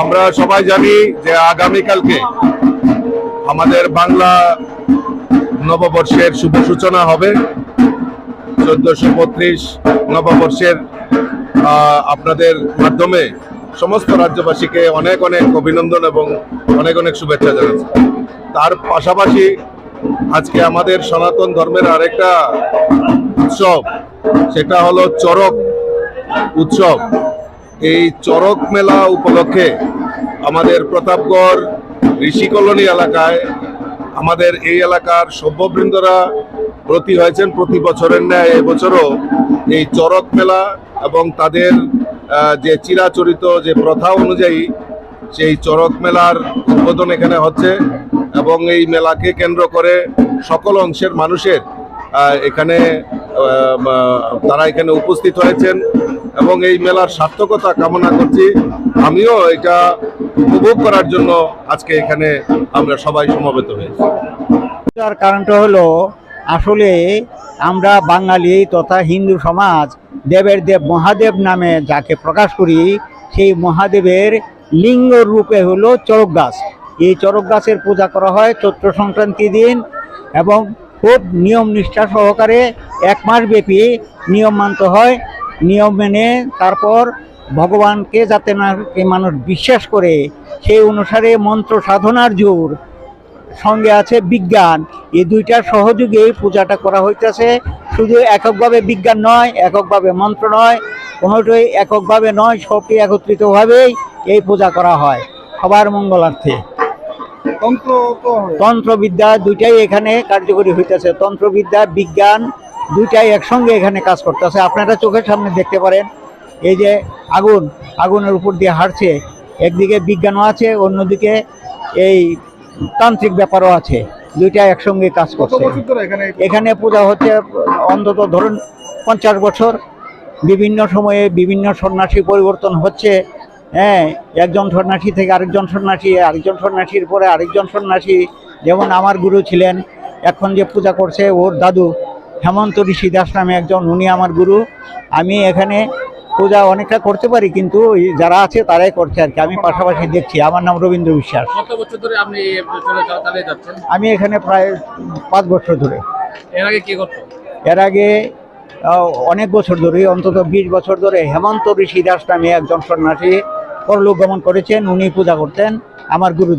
আমরা সবাই জানি যে আগামীকালকে আমাদের বাংলা নববর্ষের শুভ সূচনা হবে। চোদ্দশো বত্রিশ নববর্ষের আপনাদের মাধ্যমে সমস্ত রাজ্যবাসীকে অনেক অনেক অভিনন্দন এবং অনেক অনেক শুভেচ্ছা জানাচ্ছি। তার পাশাপাশি আজকে আমাদের সনাতন ধর্মের আরেকটা উৎসব, সেটা হলো চরক উৎসব। এই চরক মেলা উপলক্ষে আমাদের প্রতাপগড় ঋষি কলোনি এলাকায় আমাদের এই এলাকার সভ্যবৃন্দরা ব্রতী হয়েছেন প্রতি বছরের ন্যায়। এবছরও এই চরক মেলা এবং তাদের যে চিরাচরিত যে প্রথা অনুযায়ী সেই চরক মেলার উদ্বোধন এখানে হচ্ছে এবং এই মেলাকে কেন্দ্র করে সকল অংশের মানুষের এখানে তারা এখানে উপস্থিত হয়েছেন। এবং এই মেলার সার্থকতা কামনা করছি। আমিও এটা উপভোগ করার জন্য আজকে এখানে আমরা সবাই সমবেত হয়েছি। তার কারণটা হলো, আসলে আমরা বাঙালি তথা হিন্দু সমাজ দেবের দেব মহাদেব নামে যাকে প্রকাশ করি, সেই মহাদেবের লিঙ্গ রূপে হলো চরক গাছ। এই চরক গাছের পূজা করা হয় চৈত্র সংক্রান্তি দিন এবং খুব নিয়ম নিষ্ঠা সহকারে এক মাস ব্যাপী নিয়ম মানতে হয়। নিয়ম মেনে তারপর ভগবানকে যাতে না মানুষ বিশ্বাস করে সেই অনুসারে মন্ত্র সাধনার জোর সঙ্গে আছে বিজ্ঞান। এই দুইটার সহযোগে পূজাটা করা হইতেছে। শুধু এককভাবে বিজ্ঞান নয় এককভাবে মন্ত্র নয় কোনোটাই এককভাবে নয় সবটি একত্রিতভাবেই এই পূজা করা হয় সবার মঙ্গলার্থে। তন্ত্রবিদ্যা দুইটাই এখানে কার্যকরী হইতেছে। তন্ত্রবিদ্যা বিজ্ঞান দুইটাই একসঙ্গে এখানে কাজ করতেছে। আপনারা চোখের সামনে দেখতে পারেন এই যে আগুন আগুনের উপর দিয়ে হাঁটছে। একদিকে বিজ্ঞানও আছে অন্যদিকে এই তান্ত্রিক ব্যাপারও আছে। দুইটা একসঙ্গে কাজ করছে। এখানে পূজা হচ্ছে অন্তত ধরুন পঞ্চাশ বছর। বিভিন্ন সময়ে বিভিন্ন সন্ন্যাসী পরিবর্তন হচ্ছে। হ্যাঁ একজন সন্ন্যাসী থেকে আরেকজন সন্ন্যাসী আরেকজন সন্ন্যাসীর পরে আরেকজন সন্ন্যাসী। যেমন আমার গুরু ছিলেন এখন যে পূজা করছে ওর দাদু। হেমন্ত ঋষি দাস নামে একজন উনি আমার গুরু। আমি এখানে পূজা অনেকটা করতে পারি কিন্তু যারা আছে তারাই করছে আর কি। আমি পাশাপাশি দেখছি আমার নাম রবীন্দ্র বিশ্বাস। আমি এখানে প্রায় পাঁচ বছর ধরে। এর আগে কি করতো? এর আগে অনেক বছর ধরে অন্তত বিশ বছর ধরে হেমন্ত ঋষি দাস নামে একজন সন্ন্যাসী পরলোক গমন করেছেন উনি পূজা করতেন আমার গুরু